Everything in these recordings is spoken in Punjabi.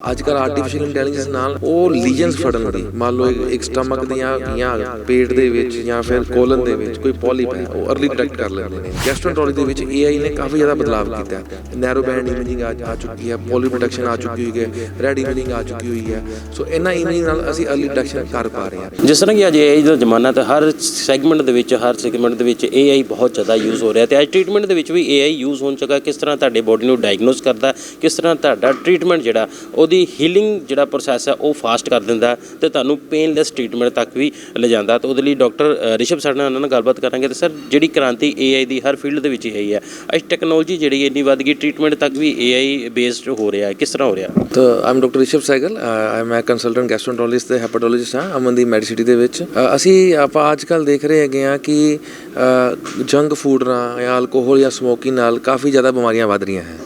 ਅੱਜ ਕੱਲ ਆਰਟੀਫੀਸ਼ੀਅਲ ਇੰਟੈਲੀਜੈਂਸ ਨਾਲ ਉਹ ਲੀਜਨਸ ਫੜਨ ਲੱਗੀ ਮੰਨ ਲਓ ਇੱਕ ਸਟਮਕ ਦੀਆਂ ਜਾਂ ਪੇਟ ਦੇ ਵਿੱਚ ਜਾਂ ਫਿਰ ਕੋਲਨ ਦੇ ਵਿੱਚ ਕੋਈ ਪੋਲੀਪ ਹੈ, ਉਹ अर्ਲੀ ਡਿਟੈਕਟ ਕਰ ਲੈਂਦੇ ਨੇ। ਗੈਸਟ੍ਰੋਐਂਟਰੋਲੋਜੀ ਦੇ ਵਿੱਚ ਏਆਈ ਨੇ ਕਾਫੀ ਜ਼ਿਆਦਾ ਬਦਲਾਵ ਕੀਤਾ ਨੈਰੋ ਬੈਂਡ ਇਮੇਜਿੰਗ ਆ ਚੁੱਕੀ ਹੈ ਪੋਲੀਪ ਡਿਟੈਕਸ਼ਨ ਆ ਚੁੱਕੀ ਹੋਈ ਹੈ ਰੈਡ ਇਮੇਜਿੰਗ ਆ ਚੁੱਕੀ ਹੋਈ ਹੈ। ਸੋ ਇਹਨਾਂ ਇਮੇਜਿੰਗ ਨਾਲ ਅਸੀਂ ਅਰਲੀ ਡਿਟੈਕਸ਼ਨ ਕਰ ਪਾ ਰਹੇ ਹਾਂ। ਜਿਸ ਤਰ੍ਹਾਂ ਕਿ ਅੱਜ ਏਆਈ ਦਾ ਜ਼ਮਾਨਾ ਤੇ ਹਰ ਸੈਗਮੈਂਟ ਦੇ ਵਿੱਚ, ਹਰ ਸੈਗਮੈਂਟ ਦੇ ਵਿੱਚ ਏਆਈ ਬਹੁਤ ਜ਼ਿਆਦਾ ਯੂਜ਼ ਹੋ ਰਿਹਾ ਤੇ ਅੱਜ ਟ੍ਰੀਟਮੈਂਟ ਦੇ ਵਿੱਚ ਵੀ ਏਆਈ ਯੂਜ਼ ਹੋਣ ਚੁੱਕਾ ਕਿਸ ਤਰ੍ਹਾਂ ਤੁਹਾਡੇ ਬੋਡੀ ਨੂੰ ਡਾਇਗਨੋਸ ਕਰਦਾ ਕਿਸ ਤਰ੍ਹਾਂ ਤੁਹਾਡਾ ਟ੍ਰੀਟਮੈਂਟ ਜਿਹੜਾ, ਉਹ ਉਹਦੀ ਹੀਲਿੰਗ ਜਿਹੜਾ ਪ੍ਰੋਸੈਸ ਹੈ, ਉਹ ਫਾਸਟ ਕਰ ਦਿੰਦਾ ਤੇ ਤੁਹਾਨੂੰ ਪੇਨਲੈਸ ਟ੍ਰੀਟਮੈਂਟ ਤੱਕ ਵੀ ਲਿਜਾਂਦਾ ਤੇ ਉਹਦੇ ਲਈ ਡਾਕਟਰ ਰਿਸ਼ਭ ਸਾਡੇ ਨਾਲ ਉਹਨਾਂ ਨਾਲ ਗੱਲਬਾਤ ਕਰਾਂਗੇ ਤੇ ਸਰ, ਜਿਹੜੀ ਕ੍ਰਾਂਤੀ AI ਦੀ ਹਰ ਫੀਲਡ ਦੇ ਵਿੱਚ ਹੀ ਹੈ, ਅੱਜ ਟੈਕਨੋਲੋਜੀ ਜਿਹੜੀ ਇੰਨੀ ਵੱਧ ਗਈ ਟ੍ਰੀਟਮੈਂਟ ਤੱਕ ਵੀ AI ਬੇਸਡ ਹੋ ਰਿਹਾ ਹੈ, ਕਿਸ ਤਰ੍ਹਾਂ ਹੋ ਰਿਹਾ? ਤਾਂ ਆਮ doctor Rishav Saigal I am a consultant gastroenterologist ਤੇ ਹੈਪਾਟੋਲੋਜਿਸਟ ਹਾਂ, ਅਮਨ ਦੀ ਮੈਡੀਸਿਟੀ ਦੇ ਵਿੱਚ। ਅਸੀਂ, ਆਪਾਂ ਅੱਜ ਕੱਲ ਦੇਖ ਰਹੇ ਹੈਗੇ ਆ ਕਿ ਜੰਕ ਫੂਡ ਨਾਲ ਜਾਂ ਅਲਕੋਹਲ ਜਾਂ ਸਮੋਕਿੰਗ ਨਾਲ ਕਾਫੀ ਜ਼ਿਆਦਾ ਬਿਮਾਰੀਆਂ ਵੱਧ ਰਹੀਆਂ ਹੈ।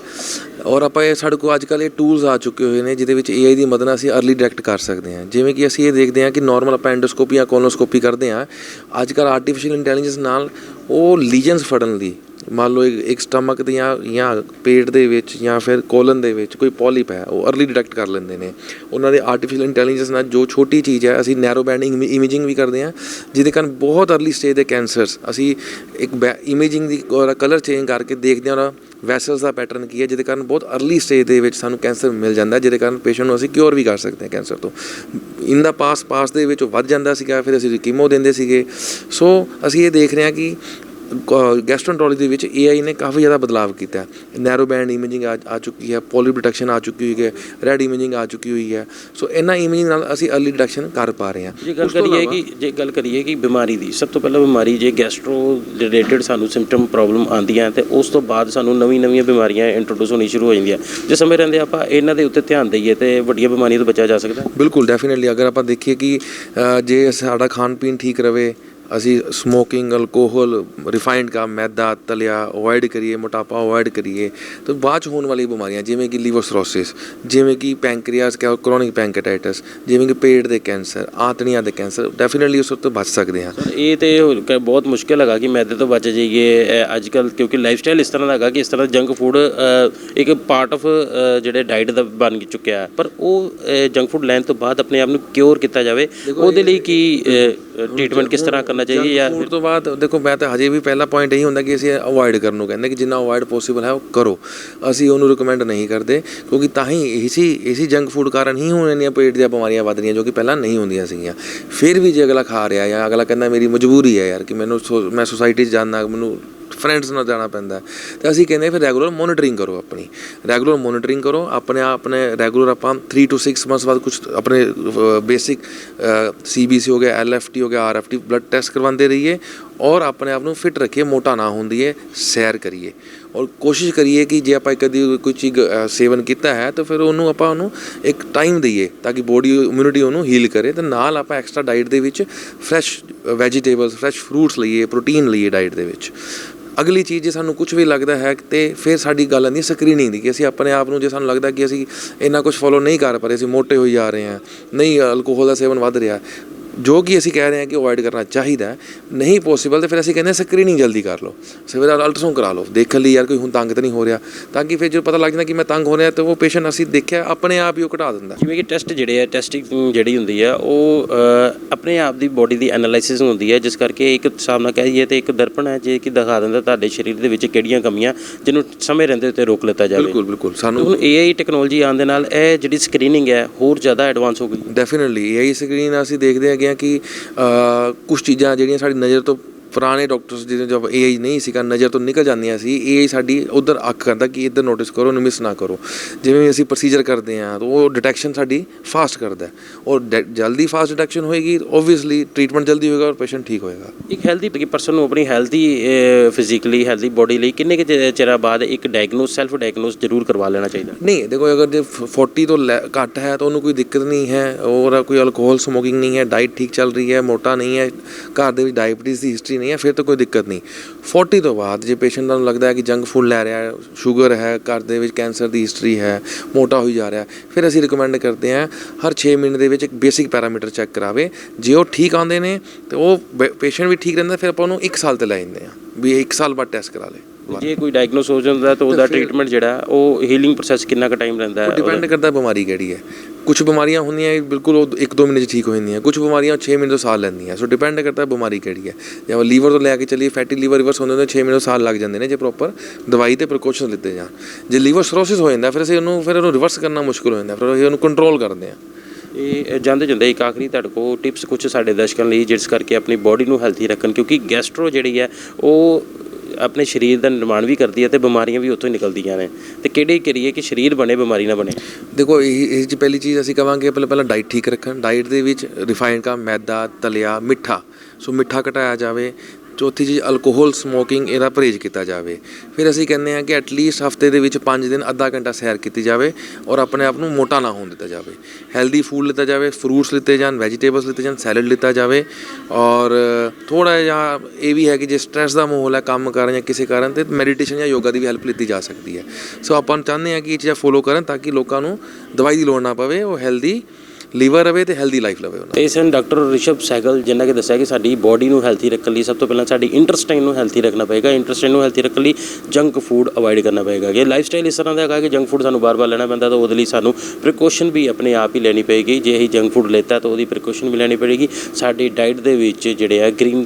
ਔਰ ਆਪਾਂ ਇਹ ਸਾਡੇ ਕੋਲ ਅੱਜ ਕੱਲ੍ਹ ਇਹ ਟੂਲਸ ਆ ਚੁੱਕੇ ਹੋਏ ਨੇ, ਜਿਹਦੇ ਵਿੱਚ AI ਦੀ ਮਦਦ ਨਾਲ ਅਸੀਂ ਅਰਲੀ ਡਿਟੈਕਟ ਕਰ ਸਕਦੇ ਹਾਂ। ਜਿਵੇਂ ਕਿ ਅਸੀਂ ਇਹ ਦੇਖਦੇ ਹਾਂ ਕਿ ਨਾਰਮਲ ਆਪਾਂ ਐਂਡੋਸਕੋਪੀ ਜਾਂ ਕੋਲੋਨੋਸਕੋਪੀ ਕਰਦੇ ਹਾਂ ਅੱਜ ਕੱਲ੍ਹ ਆਰਟੀਫੀਸ਼ੀਅਲ ਇੰਟੈਲੀਜੈਂਸ ਨਾਲ ਉਹ ਲੀਜਨਸ ਫੜਨ ਦੀ, ਮੰਨ ਲਓ ਇੱਕ ਸਟਮਕ ਦੇ ਜਾਂ ਜਾਂ ਪੇਟ ਦੇ ਵਿੱਚ ਜਾਂ ਫਿਰ ਕੋਲਨ ਦੇ ਵਿੱਚ ਕੋਈ ਪੋਲਿਪ ਹੈ, ਉਹ ਅਰਲੀ ਡਿਟੈਕਟ ਕਰ ਲੈਂਦੇ ਨੇ। ਉਹਨਾਂ ਦੇ ਆਰਟੀਫੀਸ਼ੀਅਲ ਇੰਟੈਲੀਜੈਂਸ ਨਾਲ ਜੋ ਛੋਟੀ ਚੀਜ਼ ਹੈ, ਅਸੀਂ ਨੈਰੋ ਬੈਂਡ ਇਮੇਜਿੰਗ ਵੀ ਕਰਦੇ ਹਾਂ, ਜਿਹਦੇ ਕਾਰਨ ਬਹੁਤ ਅਰਲੀ ਸਟੇਜ ਦੇ ਕੈਂਸਰਸ ਅਸੀਂ ਇੱਕ ਇਮੇਜਿੰਗ ਦੀ ਕਲਰ ਚੇਂਜ ਕਰਕੇ ਦੇਖਦੇ ਹਾਂ ਉਹਨਾਂ ਵੈਸਲਸ ਦਾ ਪੈਟਰਨ ਕੀ ਹੈ, ਜਿਹਦੇ ਕਾਰਨ ਬਹੁਤ अर्ਲੀ ਸਟੇਜ ਦੇ ਵਿੱਚ ਸਾਨੂੰ ਕੈਂਸਰ ਮਿਲ ਜਾਂਦਾ, ਜਿਹਦੇ ਕਾਰਨ ਪੇਸ਼ੈਂਟ ਨੂੰ ਅਸੀਂ ਕਿਉਰ ਵੀ ਕਰ ਸਕਦੇ ਹਾਂ ਕੈਂਸਰ ਤੋਂ। ਇਨ ਦਾ ਪਾਸ ਪਾਸ ਦੇ ਵਿੱਚ ਉਹ ਵੱਧ ਜਾਂਦਾ ਸੀਗਾ, ਫਿਰ ਅਸੀਂ ਕੀਮੋ ਦਿੰਦੇ ਸੀਗੇ। ਸੋ ਅਸੀਂ ਇਹ ਦੇਖ ਰਹੇ ਹਾਂ ਕਿ ਗੈਸਟ੍ਰੋਐਂਟਰੋਲੋਜੀ ਦੇ ਵਿੱਚ AI ਨੇ ਕਾਫੀ ਜ਼ਿਆਦਾ ਬਦਲਾਅ ਕੀਤਾ ਨੈਰੋ ਬੈਂਡ ਇਮੇਜਿੰਗ ਆ ਚੁੱਕੀ ਹੈ ਪੋਲਿਪ ਡਿਟੈਕਸ਼ਨ ਆ ਚੁੱਕੀ ਹੋਈ ਹੈ ਰੈਡ ਇਮੇਜਿੰਗ ਆ ਚੁੱਕੀ ਹੋਈ ਹੈ। ਸੋ ਇਹਨਾਂ ਇਮੇਜਿੰਗ ਨਾਲ ਅਸੀਂ अर्ਲੀ ਡਿਟੈਕਸ਼ਨ ਕਰ ਪਾ ਰਹੇ ਹਾਂ। ਜੇ ਗੱਲ ਕਰੀਏ ਕਿ ਜੇ ਗੱਲ ਕਰੀਏ ਕਿ ਬਿਮਾਰੀ ਦੀ ਸਭ ਤੋਂ ਪਹਿਲਾਂ ਬਿਮਾਰੀ ਜੇ ਗੈਸਟ੍ਰੋ ਰਿਲੇਟਡ ਸਾਨੂੰ ਸਿੰਪਟਮ ਪ੍ਰੋਬਲਮ ਆਉਂਦੀਆਂ ਤੇ ਉਸ ਤੋਂ ਬਾਅਦ ਸਾਨੂੰ ਨਵੀਂ-ਨਵੀਆਂ ਬਿਮਾਰੀਆਂ ਇੰਟਰੋਡਿਊਸ ਹੋਣੀ ਸ਼ੁਰੂ ਹੋ ਜਾਂਦੀਆਂ। ਜੇ ਸਮੇਂ ਰਹਿੰਦੇ ਆਪਾਂ ਇਹਨਾਂ ਦੇ ਉੱਤੇ ਧਿਆਨ ਦਈਏ ਤੇ ਵੱਡੀਆਂ ਬਿਮਾਰੀਆਂ ਤੋਂ ਬਚਿਆ ਜਾ ਸਕਦਾ। ਬਿਲਕੁਲ ਡੈਫੀਨਿਟਲੀ ਅਗਰ ਆਪਾਂ ਦੇਖੀਏ ਕਿ ਜੇ ਸਾਡਾ ਖਾਣ ਪੀਣ ਠੀਕ ਰਵੇ ਅਸੀਂ ਸਮੋਕਿੰਗ ਅਲਕੋਹਲ ਰਿਫਾਈਨਡ ਕਾ ਮੈਦਾ ਤਲਿਆ ਅਵੋਇਡ ਕਰੀਏ ਮੋਟਾਪਾ ਅਵੋਇਡ ਕਰੀਏ ਤਾਂ ਬਾਅਦ 'ਚ ਹੋਣ ਵਾਲੀ ਬਿਮਾਰੀਆਂ ਜਿਵੇਂ ਕਿ ਲੀਵਰ ਸਰੋਸਿਸ ਜਿਵੇਂ ਕਿ ਪੈਂਕਰੀਆਸ ਕ੍ਰੋਨਿਕ ਪੈਂਕਟਾਈਟਸ ਜਿਵੇਂ ਕਿ ਪੇਟ ਦੇ ਕੈਂਸਰ ਆਂਤੜੀਆਂ ਦੇ ਕੈਂਸਰ ਡੈਫੀਨਿਟਲੀ ਉਸ ਤੋਂ ਬਚ ਸਕਦੇ ਹਾਂ। ਇਹ ਤੇ ਬਹੁਤ ਮੁਸ਼ਕਿਲ ਹੈਗਾ ਕਿ ਮੈਦੇ ਤੋਂ ਬਚ ਜਾਈਏ ਅੱਜ ਕੱਲ ਕਿਉਂਕਿ ਲਾਈਫ ਸਟਾਈਲ ਇਸ ਤਰ੍ਹਾਂ ਦਾ ਹੈਗਾ ਕਿ ਇਸ ਤਰ੍ਹਾਂ ਜੰਕ ਫੂਡ ਇੱਕ ਪਾਰਟ ਆਫ ਜਿਹੜੇ ਡਾਈਟ ਦਾ ਬਣ ਚੁੱਕਿਆ ਪਰ ਉਹ ਜੰਕ ਫੂਡ ਲੈਣ ਤੋਂ ਬਾਅਦ ਆਪਣੇ ਆਪ ਨੂੰ ਕਿਉਰ ਕੀਤਾ ਜਾਵੇ ਉਹਦੇ ਲਈ ਕੀ ਟ੍ਰੀਟਮੈਂਟ ਕਿਸ ਤਰ੍ਹਾਂ ਕਰਨਾ ਚਾਹੀਏ ਜਾਂ ਫੂਡ ਤੋਂ ਬਾਅਦ ਦੇਖੋ ਮੈਂ ਤਾਂ ਹਜੇ ਵੀ ਪਹਿਲਾ ਪੁਆਇੰਟ ਇਹੀ ਹੁੰਦਾ ਕਿ ਅਸੀਂ ਅਵੋਇਡ ਕਰਨ ਨੂੰ ਕਹਿੰਦੇ ਕਿ ਜਿੰਨਾ ਅਵੋਇਡ ਪੋਸੀਬਲ ਹੈ ਉਹ ਕਰੋ। ਅਸੀਂ ਉਹਨੂੰ ਰეკਮੈਂਡ ਨਹੀਂ ਕਰਦੇ ਕਿਉਂਕਿ ਤਾਂ ਹੀ ਇਸੀ ਇਸੀ ਜੰਕ ਫੂਡ ਕਾਰਨ ਹੀ ਹੁਣ ਇੰਨੀਆਂ ਪੇਟ ਦੀਆਂ ਬਿਮਾਰੀਆਂ ਵੱਧ ਰਹੀਆਂ ਜੋ ਕਿ ਪਹਿਲਾਂ ਨਹੀਂ ਹੁੰਦੀਆਂ ਸੀਗੀਆਂ। ਫਿਰ ਵੀ ਜੇ ਅਗਲਾ ਖਾ ਰਿਹਾ ਜਾਂ ਅਗਲਾ ਕਹਿੰਦਾ ਮੇਰੀ ਮਜਬੂਰੀ ਹੈ ਯਾਰ ਕਿ ਮੈਨੂੰ ਮੈਂ ਸੁਸਾਇਟੀ 'ਚ ਜਾਣਾ ਮੈਨੂੰ ਫਰੈਂਡਸ ਨਾਲ ਜਾਣਾ ਪੈਂਦਾ ਹੈ। ਅਸੀਂ ਕਹਿੰਦੇ ਫਿਰ ਰੈਗੂਲਰ ਮੋਨੀਟਰਿੰਗ ਕਰੋ ਆਪਣੀ। ਰੈਗੂਲਰ ਮੋਨੀਟਰਿੰਗ ਕਰੋ, ਆਪਣੇ ਆਪਣੇ ਰੈਗੂਲਰ ਆਪਾਂ 3 ਟੂ 6 ਮੰਥਸ ਬਾਅਦ ਕੁਝ ਆਪਣੇ ਬੇਸਿਕ ਸੀਬੀਸੀ ਹੋ ਗਿਆ ਐਲਐਫਟੀ ਹੋ ਗਿਆ ਆਰਐਫਟੀ ਬਲੱਡ ਟੈਸਟ ਕਰਵਾਉਂਦੇ ਰਹੀਏ ਔਰ ਆਪਣੇ ਆਪ ਨੂੰ ਫਿਟ ਰੱਖੀਏ, ਮੋਟਾ ਨਾ ਹੁੰਦੀ ਹੈ ਸੈਰ ਕਰੀਏ। ਔਰ ਕੋਸ਼ਿਸ਼ ਕਰੀਏ ਕਿ ਜੇ ਆਪਾਂ ਕਦੀ ਕੋਈ ਚੀਜ਼ ਸੇਵਨ ਕੀਤਾ ਹੈ, ਤਾਂ ਫਿਰ ਉਹਨੂੰ ਆਪਾਂ ਉਹਨੂੰ ਇੱਕ ਟਾਈਮ ਦਈਏ ਤਾਂ ਕਿ ਬੋਡੀ ਇਮਿਊਨਿਟੀ ਉਹਨੂੰ ਹੀਲ ਕਰੇ। ਤੇ ਨਾਲ ਆਪਾਂ ਐਕਸਟਰਾ ਡਾਈਟ ਦੇ ਵਿੱਚ ਫਰੈਸ਼ ਵੈਜੀਟੇਬਲਸ ਫਰੈਸ਼ ਫਰੂਟਸ ਲਈਏ ਪ੍ਰੋਟੀਨ ਲਈਏ ਡਾਈਟ ਦੇ ਵਿੱਚ। ਅਗਲੀ ਚੀਜ਼ ਜੇ ਸਾਨੂੰ ਕੁਝ ਵੀ ਲੱਗਦਾ ਹੈ ਤੇ ਫਿਰ ਸਾਡੀ ਗੱਲ ਆਉਂਦੀ ਹੈ ਸਕਰੀਨਿੰਗ ਦੀ ਕਿ ਅਸੀਂ ਆਪਣੇ ਆਪ ਨੂੰ ਜੇ ਸਾਨੂੰ ਲੱਗਦਾ ਕਿ ਅਸੀਂ ਇੰਨਾ ਕੁਝ ਫੋਲੋ ਨਹੀਂ ਕਰ ਪਾ ਰਹੇ, ਅਸੀਂ ਮੋਟੇ ਹੋਈ ਜਾ ਰਹੇ ਹਾਂ, ਨਹੀਂ, ਅਲਕੋਹਲ ਦਾ ਸੇਵਨ ਵੱਧ ਰਿਹਾ ਜੋ ਕਿ ਅਸੀਂ ਕਹਿ ਰਹੇ ਹਾਂ ਕਿ ਅਵੋਇਡ ਕਰਨਾ ਚਾਹੀਦਾ ਹੈ, ਨਹੀਂ ਪੋਸੀਬਲ ਤੇ ਫਿਰ ਅਸੀਂ ਕਹਿੰਦੇ ਸਕਰੀਨਿੰਗ ਜਲਦੀ ਕਰ ਲਓ। ਸਵੇਰ ਅਲਟਰਾਸਾਊਂਡ ਕਰਾ ਲਓ ਦੇਖਣ ਲਈ ਯਾਰ ਕੋਈ ਹੁਣ ਤੰਗ ਤਾਂ ਨਹੀਂ ਹੋ ਰਿਹਾ ਤਾਂ ਕਿ ਫਿਰ ਜਦੋਂ ਪਤਾ ਲੱਗ ਜਾਂਦਾ ਕਿ ਮੈਂ ਤੰਗ ਹੋ ਰਿਹਾ ਤਾਂ ਉਹ ਪੇਸ਼ੈਂਟ ਅਸੀਂ ਦੇਖਿਆ ਆਪਣੇ ਆਪ ਹੀ ਉਹ ਘਟਾ ਦਿੰਦਾ। ਜਿਵੇਂ ਕਿ ਟੈਸਟ ਜਿਹੜੇ ਆ ਟੈਸਟਿੰਗ ਜਿਹੜੀ ਹੁੰਦੀ ਆ ਉਹ ਆਪਣੇ ਆਪ ਦੀ ਬੋਡੀ ਦੀ ਐਨਾਲਾਈਸਿਸ ਹੁੰਦੀ ਹੈ ਜਿਸ ਕਰਕੇ ਇੱਕ ਹਿਸਾਬ ਨਾਲ ਕਹਿ ਦਈਏ ਤੇ ਇੱਕ ਦਰਪਣ ਹੈ ਜੇ ਕਿ ਦਿਖਾ ਦਿੰਦਾ ਤੁਹਾਡੇ ਸਰੀਰ ਦੇ ਵਿੱਚ ਕਿਹੜੀਆਂ ਕਮੀਆਂ ਜਿਹਨੂੰ ਸਮੇਂ ਰਹਿੰਦੇ ਉੱਤੇ ਰੋਕ ਲਿੱਤਾ ਜਾਵੇ। ਬਿਲਕੁਲ ਬਿਲਕੁਲ। ਸਾਨੂੰ ਹੁਣ AI ਟੈਕਨੋਲੋਜੀ ਆਉਣ ਦੇ ਨਾਲ ਇਹ ਜਿਹੜੀ ਸਕਰੀਨਿੰਗ ਹੈ ਹੋਰ ਜ਼ਿਆਦਾ ਐਡਵਾਂਸ ਹੋ ਗਈ। ਡੈਫੀਨਿਟਲੀ ਇਹੀ ਸਕਰੀਨ ਅਸੀਂ ਦੇਖਦੇ ਹੈਗੇ ਆ ਕਿ ਕੁਝ ਚੀਜ਼ਾਂ ਜਿਹੜੀਆਂ ਸਾਡੀ ਨਜ਼ਰ ਤੋਂ ਪੁਰਾਣੇ ਡਾਕਟਰਸ ਜਿਹਦੇ ਜਦ AI ਨਹੀਂ ਸੀਗਾ ਨਜ਼ਰ ਤੋਂ ਨਿਕਲ ਜਾਂਦੀਆਂ ਸੀ AI ਸਾਡੀ ਉਧਰ ਅੱਖ ਕਰਦਾ ਕਿ ਇੱਧਰ ਨੋਟਿਸ ਕਰੋ ਉਹਨੂੰ ਮਿਸ ਨਾ ਕਰੋ। ਜਿਵੇਂ ਅਸੀਂ ਪ੍ਰੋਸੀਜਰ ਕਰਦੇ ਆ ਤਾਂ ਉਹ ਡਿਟੈਕਸ਼ਨ ਸਾਡੀ ਫਾਸਟ ਕਰਦਾ। ਔਰ ਜਲਦੀ ਫਾਸਟ ਡਿਟੈਕਸ਼ਨ ਹੋਏਗੀ ਓਬਵੀਅਸਲੀ ਟ੍ਰੀਟਮੈਂਟ ਜਲਦੀ ਹੋਏਗਾ ਔਰ ਪੇਸ਼ੈਂਟ ਠੀਕ ਹੋਏਗਾ। ਇੱਕ ਹੈਲਦੀ ਪਰਸਨ ਨੂੰ ਆਪਣੀ ਹੈਲਦੀ ਫਿਜ਼ੀਕਲੀ ਹੈਲਦੀ ਬੋਡੀ ਲਈ ਕਿੰਨੇ ਕੁ ਚਿਰਾਂ ਬਾਅਦ ਇੱਕ ਡਾਇਗਨੋਸ ਸੈਲਫ ਡਾਇਗਨੋਸ ਜ਼ਰੂਰ ਕਰਵਾ ਲੈਣਾ ਚਾਹੀਦਾ? ਨਹੀਂ ਦੇਖੋ ਅਗਰ ਜੇ ਫ- 40 ਤੋਂ ਘੱਟ ਹੈ ਤਾਂ ਉਹਨੂੰ ਕੋਈ ਦਿੱਕਤ ਨਹੀਂ ਹੈ ਔਰ ਕੋਈ ਅਲਕੋਹਲ ਸਮੋਕਿੰਗ ਨਹੀਂ ਹੈ ਡਾਈਟ ਠੀਕ ਚੱਲ ਰਹੀ ਹੈ ਮੋਟਾ ਨਹੀਂ ਹੈ ਘਰ ਦੇ ਵਿੱਚ ਡਾਇਬੀਟੀਜ਼ ਦੀ ਹਿਸਟਰੀ ਨਹੀਂ ਹੈ ਫਿਰ ਤਾਂ ਕੋਈ ਦਿੱਕਤ ਨਹੀਂ। 40 ਤੋਂ ਬਾਅਦ ਜੇ ਪੇਸ਼ੈਂਟ ਨੂੰ ਲੱਗਦਾ ਹੈ ਕਿ ਜੰਕ ਫੂਡ ਲੈ ਰਿਹਾ ਹੈ ਸ਼ੂਗਰ ਹੈ ਘਰ ਦੇ ਵਿੱਚ ਕੈਂਸਰ ਦੀ ਹਿਸਟਰੀ ਹੈ ਮੋਟਾ ਹੋਈ ਜਾ ਰਿਹਾ ਫਿਰ ਅਸੀਂ ਰਿਕਮੈਂਡ ਕਰਦੇ ਹਾਂ ਹਰ 6 ਮਹੀਨੇ ਦੇ ਵਿੱਚ ਇੱਕ ਬੇਸਿਕ ਪੈਰਾਮੀਟਰ ਚੈੱਕ ਕਰਾਵੇ। ਜੇ ਉਹ ਠੀਕ ਆਉਂਦੇ ਨੇ ਤੇ ਉਹ ਪੇਸ਼ੈਂਟ ਵੀ ਠੀਕ ਰਹਿੰਦਾ ਫਿਰ ਆਪਾਂ ਉਹਨੂੰ 1 ਸਾਲ ਤੇ ਲੈ ਜਾਂਦੇ ਹਾਂ ਵੀ 1 ਸਾਲ ਬਾਅਦ ਟੈਸਟ ਕਰਾ ਲੇ। ਜੇ ਕੋਈ ਡਾਇਗਨੋਸ ਹੋ ਜਾਂਦਾ ਤਾਂ ਉਹਦਾ ਟ੍ਰੀਟਮੈਂਟ ਜਿਹੜਾ ਉਹ ਹੀਲਿੰਗ ਪ੍ਰੋਸੈਸ ਕਿੰਨਾ ਕੁ ਟਾਈਮ ਲੈਂਦਾ ਹੈ ਡਿਪੈਂਡ ਕਰਦਾ ਬਿਮਾਰੀ ਕਿਹੜੀ ਹੈ। ਕੁਝ ਬਿਮਾਰੀਆਂ ਹੁੰਦੀਆਂ ਇਹ ਬਿਲਕੁਲ ਉਹ 1-2 ਮਹੀਨੇ 'ਚ ਠੀਕ ਹੋ ਜਾਂਦੀਆਂ ਕੁਝ ਬਿਮਾਰੀਆਂ 6 ਮਹੀਨੇ ਤੋਂ ਸਾਲ ਲੈਂਦੀਆਂ ਸੋ ਡਿਪੈਂਡ ਕਰਦਾ ਬਿਮਾਰੀ ਕਿਹੜੀ ਹੈ। ਜਿਵੇਂ ਲੀਵਰ ਤੋਂ ਲੈ ਕੇ ਚੱਲੀਏ ਫੈਟੀ ਲੀਵਰ ਰਿਵਰਸ ਹੁੰਦੇ ਨੇ 6 ਮਹੀਨੇ ਤੋਂ ਸਾਲ ਲੱਗ ਜਾਂਦੇ ਨੇ ਜੇ ਪ੍ਰੋਪਰ ਦਵਾਈ ਤੇ ਪ੍ਰੀਕਾਸ਼ਨ ਲਿੱਤੇ ਜਾਣ। ਜੇ ਲੀਵਰ ਸਰੋਸਿਸ ਹੋ ਜਾਂਦਾ, ਫਿਰ ਅਸੀਂ ਉਹਨੂੰ, ਫਿਰ ਉਹਨੂੰ ਰਿਵਰਸ ਕਰਨਾ ਮੁਸ਼ਕਲ ਹੋ ਜਾਂਦਾ, ਫਿਰ ਅਸੀਂ ਉਹਨੂੰ ਕੰਟਰੋਲ ਕਰਦੇ ਹਾਂ। ਇਹ ਜਾਂਦੇ ਜਾਂਦੇ ਇੱਕ ਆਖਰੀ ਤੁਹਾਡੇ ਕੋਲ ਟਿਪਸ ਕੁਝ ਸਾਡੇ ਦਰਸ਼ਕਾਂ ਲਈ, ਜਿਸ ਕਰਕੇ ਆਪਣੀ ਬਾਡੀ ਨੂੰ ਹੈਲਥੀ ਰੱਖਣ, ਕਿਉਂਕਿ ਗੈਸਟਰੋ ਜਿਹੜੀ ਹੈ, ਉਹ ਆਪਣੇ ਸਰੀਰ ਦਾ ਨਿਰਮਾਣ ਵੀ ਕਰਦੀ ਹੈ ਤੇ ਬਿਮਾਰੀਆਂ ਵੀ ਉੱਥੋਂ ਹੀ ਨਿਕਲਦੀਆਂ ਨੇ। ਤੇ ਕਿਹੜੇ ਕਰੀਏ ਕਿ ਸਰੀਰ ਬਣੇ, ਬਿਮਾਰੀ ਨਾ ਬਣੇ? ਦੇਖੋ, ਇਹ ਇਹ 'ਚ ਪਹਿਲੀ ਚੀਜ਼ ਅਸੀਂ ਕਵਾਂਗੇ, ਪਹਿਲਾਂ ਪਹਿਲਾਂ ਡਾਈਟ ਠੀਕ ਰੱਖਣ। ਡਾਈਟ ਦੇ ਵਿੱਚ ਰਿਫਾਈਨਡ ਕਾ ਮੈਦਾ, ਤਲਿਆ, ਮਿੱਠਾ। ਸੋ ਮਿੱਠਾ ਘਟਾਇਆ ਜਾਵੇ ਚੌਥੀ ਚੀਜ਼ ਅਲਕੋਹਲ ਸਮੋਕਿੰਗ ਇਹਦਾ ਪਰਹੇਜ਼ ਕੀਤਾ ਜਾਵੇ। ਫਿਰ ਅਸੀਂ ਕਹਿੰਦੇ ਹਾਂ ਕਿ ਐਟਲੀਸਟ ਹਫ਼ਤੇ ਦੇ ਵਿੱਚ 5 ਦਿਨ ਅੱਧਾ ਘੰਟਾ ਸੈਰ ਕੀਤੀ ਜਾਵੇ ਔਰ ਆਪਣੇ ਆਪ ਨੂੰ ਮੋਟਾ ਨਾ ਹੋਣ ਦਿੱਤਾ ਜਾਵੇ। ਹੈਲਦੀ ਫੂਡ ਲਿੱਤਾ ਜਾਵੇ ਫਰੂਟਸ ਲਿੱਤੇ ਜਾਣ ਵੈਜੀਟੇਬਲਸ ਲਿੱਤੇ ਜਾਣ ਸੈਲਡ ਲਿੱਤਾ ਜਾਵੇ ਔਰ ਥੋੜਾ ਜਿਹਾ ਇਹ ਵੀ ਹੈ ਕਿ ਜੇ ਸਟ੍ਰੈਸ ਦਾ ਮਾਹੌਲ ਹੈ, ਕੰਮ ਕਰ ਜਾਂ ਕਿਸੇ ਕਾਰਨ, ਤੇ ਮੈਡੀਟੇਸ਼ਨ ਜਾਂ ਯੋਗਾ ਦੀ ਵੀ ਹੈਲਪ ਲਿੱਤੀ ਜਾ ਸਕਦੀ ਹੈ। ਸੋ ਆਪਾਂ ਚਾਹੁੰਦੇ ਹਾਂ ਕਿ ਇਹ ਚੀਜ਼ਾਂ ਫੋਲੋ ਕਰਨ ਤਾਂ ਕਿ ਲੋਕਾਂ ਨੂੰ ਦਵਾਈ ਦੀ ਲੋੜ ਨਾ ਪਵੇ, ਉਹ ਹੈਲਦੀ ਲੀਵਰ ਰਵੇ ਤੇ ਹੈਲਦੀ ਲਾਈਫ ਲਵੇ ਉਹਨਾਂ ਤੇ ਸਨ ਡਾਕਟਰ ਰਿਸ਼ਭ ਸਹਿਗਲ ਜਿਨ੍ਹਾਂ ਕਿ ਦੱਸਿਆ ਕਿ ਸਾਡੀ ਬਾਡੀ ਨੂੰ ਹੈਲਥੀ ਰੱਖਣ ਲਈ ਸਭ ਤੋਂ ਪਹਿਲਾਂ ਸਾਡੀ ਇੰਟਰਸਟਾਈਨ ਨੂੰ ਹੈਲਥੀ ਰੱਖਣਾ ਪਏਗਾ। ਇੰਟਰਸਟਾਈਨ ਨੂੰ ਹੈਲਥੀ ਰੱਖਣ ਲਈ ਜੰਕ ਫੂਡ ਅਵਾਇਡ ਕਰਨਾ ਪਏਗਾ। ਕਿ ਲਾਈਫ ਸਟਾਈਲ ਇਸ ਤਰ੍ਹਾਂ ਦਾ ਹੈਗਾ ਕਿ ਜੰਕ ਫੂਡ ਸਾਨੂੰ ਬਾਰ-ਬਾਰ ਲੈਣਾ ਪੈਂਦਾ ਤਾਂ ਉਹਦੇ ਲਈ ਸਾਨੂੰ ਪ੍ਰੀਕਾਸ਼ਨ ਵੀ ਆਪਣੇ ਆਪ ਹੀ ਲੈਣੀ ਪਏਗੀ। ਜੇ ਅਸੀਂ ਜੰਕ ਫੂਡ ਲੈਤਾ ਤਾਂ ਉਹਦੀ ਪ੍ਰੀਕਾਸ਼ਨ ਵੀ ਲੈਣੀ ਪੜੇਗੀ ਸਾਡੀ ਡਾਈਟ ਦੇ ਵਿੱਚ ਜਿਹੜੇ ਆ ਗ੍ਰੀਨ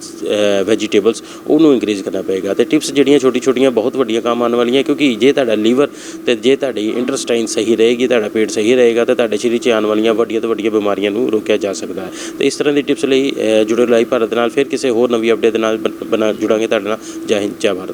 ਵੈਜੀਟੇਬਲਸ ਉਹਨੂੰ ਇੰਕਰੀਜ਼ ਕਰਨਾ ਪਏਗਾ। ਤੇ ਟਿਪਸ ਜਿਹੜੀਆਂ ਛੋਟੀ-ਛੋਟੀਆਂ ਬਹੁਤ ਵੱਡੀਆਂ ਕੰਮ ਆਉਣ ਵਾਲੀਆਂ ਕਿਉਂਕਿ ਜੇ ਤੁਹਾਡਾ ਲੀਵਰ ਤੇ ਜੇ ਤੁਹਾਡੀ ਇੰਟਰਸਟਾਈਨ ਸਹੀ ਰਹੇਗੀ, ਤੁਹਾਡਾ ਪੇਟ ਸਹੀ ਰਹੇਗਾ ਤਾਂ ਤੁਹਾਡੇ ਸਰੀਰ 'ਚ ਆਉਣ ਵਾਲੀਆਂ ਵੱਡੀਆਂ ਤੋਂ ਵੱਡੀਆਂ ਬਿਮਾਰੀਆਂ ਨੂੰ ਰੋਕਿਆ ਜਾ ਸਕਦਾ ਹੈ। ਤੇ ਇਸ ਤਰ੍ਹਾਂ ਦੀ ਟਿਪਸ ਲਈ ਜੁੜੇ ਲਾਈਵ ਭਾਰਤ ਦੇ ਨਾਲ, ਫਿਰ ਕਿਸੇ ਹੋਰ ਨਵੀਂ ਅਪਡੇਟ ਦੇ ਨਾਲ ਬਣਾ, ਜੁੜਾਂਗੇ। ਤੁਹਾਡੇ ਨਾਲ, ਜੈ ਹਿੰਦ, ਜੈ ਭਾਰਤ।